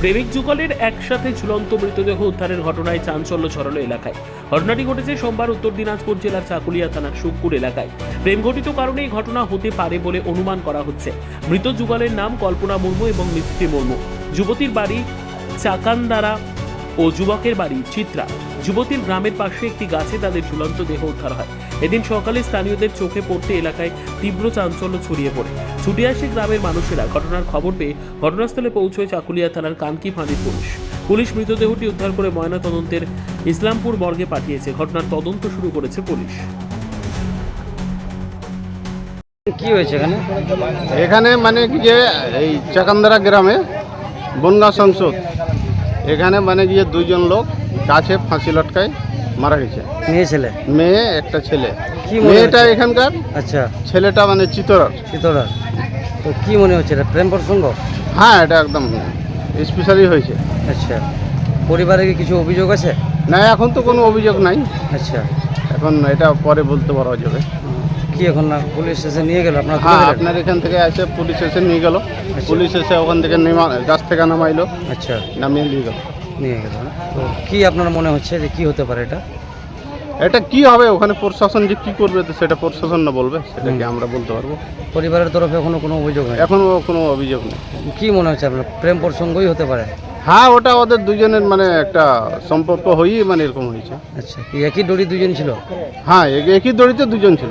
প্রেমিক যুগলের একসাথে ঝুলন্ত মৃতদেহ উদ্ধারের ঘটনায় চাঞ্চল্য ছড়ালো এলাকায়। ঘটনাটি ঘটেছে সোমবার উত্তর দিনাজপুর জেলার চাকুলিয়া থানার সুখপুর এলাকায়। প্রেমঘটিত কারণে এই ঘটনা হতে পারে বলে অনুমান করা হচ্ছে। মৃত যুগলের নাম কল্পনা মুর্মু এবং মিস্ত্রি মুর্মু। যুবতীর বাড়ি চাকানদারা ও যুবকের বাড়ি চিত্রা। যুবতীর গ্রামের পাশে একটি গাছে তাদের ঝুলন্ত দেহ উদ্ধার হয়। এদিন সকালে স্থানীয়দের চোখে পড়তে এলাকায় তীব্র চাঞ্চল্য ছড়িয়ে পড়ে। ছুটে আসে গ্রামের মানুষেরা। ঘটনার খবর পেয়ে ঘটনাস্থলে পৌঁছয় চাকুলিয়া থানার কানকি ফাঁড়ির পুলিশ। পুলিশ মৃতদেহটি উদ্ধার করে ময়না তদন্তের ইসলামপুর মর্গে পাঠিয়েছে। ঘটনার তদন্ত শুরু করেছে পুলিশ। কি হয়েছে এখানে? এখানে মানে কি যে এই চাকান্দারা গ্রামে বন্যা সংসদ। এখানে মানে গিয়ে দুজন লোক গাছে ফাঁসি লটকায় মারা গেছে। মেয়ে ছেলে? মেয়ে একটা ছেলে। কি মেয়েটা এখানকার? আচ্ছা। ছেলেটা মানে চিতরার। চিতরার। তো কি মনে হচ্ছে এটা প্রেম প্রসঙ্গ? হ্যাঁ এটা একদম স্পেশালি হয়েছে। আচ্ছা। পরিবারে কি কিছু অভিযোগ আছে? না এখন তো কোনো অভিযোগ নাই। আচ্ছা। এখন এটা পরে বলতে পারা যাবে। কি এখন না পুলিশ এসে নিয়ে গেল? আপনার হ্যাঁ আপনার এখান থেকে এসে পুলিশ এসে নিয়ে গেল। পুলিশ এসে ওখান থেকে নেমা গাছ থেকে নামাইলো। আচ্ছা। নামিয়ে নিয়ে গেল। নিয়ে গেল? তো কি আপনার মনে হচ্ছে যে কি হতে পারে এটা? এটা কি হবে? ওখানে প্রশাসন যে কি করবে তো সেটা প্রশাসন না বলবে সেটা কি আমরা বলতে পারব? পরিবারের তরফে এখনও কোনো অভিযোগ নেই এখনও কোনো অভিযোগ নেই। কি মনে হচ্ছে আপনার? প্রেম প্রসঙ্গই হতে পারে? হ্যাঁ ওটা ওদের দুজনের মানে একটা সম্পর্ক হয়েই মানে এরকম হয়েছে। আচ্ছা একই দড়ি দুজন ছিল? হ্যাঁ একই দড়িতে দুজন ছিল।